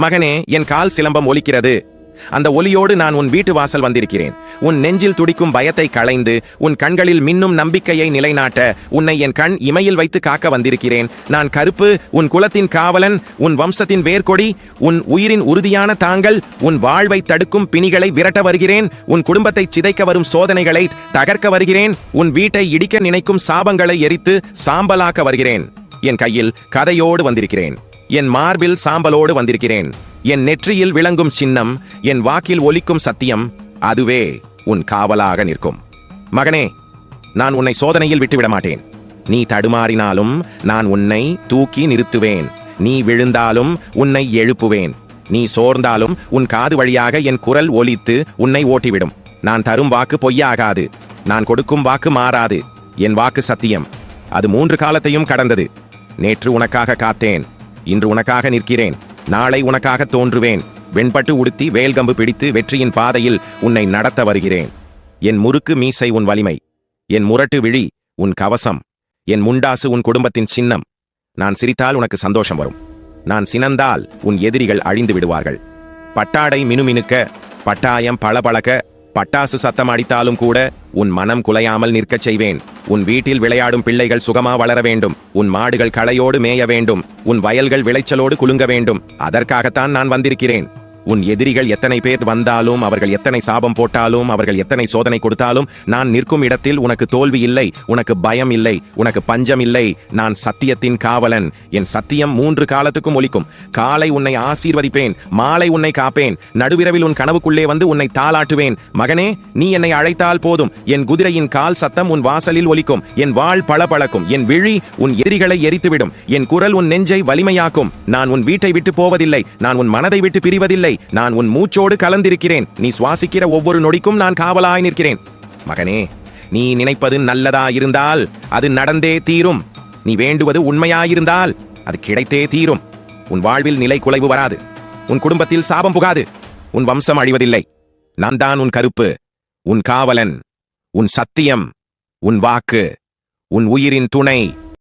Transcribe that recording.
மகனே என் கால் சிலம்பம் ஒலிக்கிறது. அந்த ஒலியோடு நான் உன் வீட்டு வாசல் வந்திருக்கிறேன். உன் நெஞ்சில் துடிக்கும் பயத்தை களைந்து உன் கண்களில் மின்னும் நம்பிக்கையை நிலைநாட்ட உன்னை என் கண் இமையில் வைத்து காக்க வந்திருக்கிறேன். நான் கருப்பு உன் குலத்தின் காவலன் உன் வம்சத்தின் வேர்க்கொடி உன் உயிரின் உறுதியான தாங்கள் உன் வாழ்வை தடுக்கும் பிணிகளை விரட்ட வருகிறேன். உன் குடும்பத்தை சிதைக்க வரும் சோதனைகளை தகர்க்க வருகிறேன். உன் வீட்டை இடிக்க நினைக்கும் சாபங்களை எரித்து சாம்பலாக்க வருகிறேன். என் கையில் கதையோடு வந்திருக்கிறேன். என் மார்பில் சாம்பலோடு வந்திருக்கிறேன். என் நெற்றியில் விளங்கும் சின்னம் என் வாக்கில் ஒலிக்கும் சத்தியம் அதுவே உன் காவலாக நிற்கும். மகனே நான் உன்னை சோதனையில் விட்டுவிட மாட்டேன். நீ தடுமாறினாலும் நான் உன்னை தூக்கி நிறுத்துவேன். நீ விழுந்தாலும் உன்னை எழுப்புவேன். நீ சோர்ந்தாலும் உன் காது வழியாக என் குரல் ஒலித்து உன்னை ஓட்டிவிடும். நான் தரும் வாக்கு பொய்யாகாது. நான் கொடுக்கும் வாக்கு மாறாது. என் வாக்கு சத்தியம். அது மூன்று காலத்தையும் கடந்தது. நேற்று உனக்காக காத்தேன். இன்று உனக்காக நிற்கிறேன். நாளை உனக்காக தோன்றுவேன். வெண்பட்டு உடுத்தி வேல்கம்பு பிடித்து வெற்றியின் பாதையில் உன்னை நடத்த வருகிறேன். என் முறுக்கு மீசை உன் வலிமை. என் முரட்டு விழி உன் கவசம். என் முண்டாசு உன் குடும்பத்தின் சின்னம். நான் சிரித்தால் உனக்கு சந்தோஷம் வரும். நான் சினந்தால் உன் எதிரிகள் அழிந்து விடுவார்கள். பட்டாடை மினுமினுக்க பட்டாயம் பளபளக்க பட்டாசு சத்தம் அடித்தாலும் கூட உன் மனம் குலையாமல் நிற்கச் செய்வேன். உன் வீட்டில் விளையாடும் பிள்ளைகள் சுகமா வளர வேண்டும். உன் மாடுகள் களையோடு மேய வேண்டும். உன் வயல்கள் விளைச்சலோடு குலுங்க வேண்டும். அதற்காகத்தான் நான் வந்திருக்கிறேன். உன் எதிரிகள் எத்தனை பேர் வந்தாலும் அவர்கள் எத்தனை சாபம் போட்டாலும் அவர்கள் எத்தனை சோதனை கொடுத்தாலும் நான் நிற்கும் இடத்தில் உனக்கு தோல்வி இல்லை உனக்கு பயம் இல்லை உனக்கு பஞ்சம் இல்லை. நான் சத்தியத்தின் காவலன். என் சத்தியம் மூன்று காலத்துக்கும் ஒலிக்கும். காலை உன்னை ஆசீர்வதிப்பேன் மாலை உன்னை காப்பேன் நடுவிரவில் உன் கனவுக்குள்ளே வந்து உன்னை தாளாட்டுவேன். மகனே நீ என்னை அழைத்தால் போதும். என் குதிரையின் கால் சத்தம் உன் வாசலில் ஒலிக்கும். என் வாழ் பளபளக்கும் என் விழி உன் எதிரிகளை எரித்துவிடும். என் குரல் உன் நெஞ்சை வலிமையாக்கும். நான் உன் வீட்டை விட்டு போவதில்லை. நான் உன் மனதை விட்டு பிரிவதில்லை. இல்லை நான் உன் மூச்சோடு கலந்திருக்கிறேன். நீ சுவாசிக்கிற ஒவ்வொரு நொடிக்கும் நான் காவலாய் நிற்கிறேன். மகனே நீ நினைப்பது நல்லதா இருந்தால் அது நடந்தே தீரும். நீ வேண்டுவது உண்மையாயிருந்தால் அது கிடைத்தே தீரும். உன் வாழ்வில் நிலை குலைவு வராது. உன் குடும்பத்தில் சாபம் புகாது. உன் வம்சம் அழிவதில்லை. நான் தான் உன் கருப்பு உன் காவலன் உன் சத்தியம் உன் வாக்கு உன் உயிரின் துணை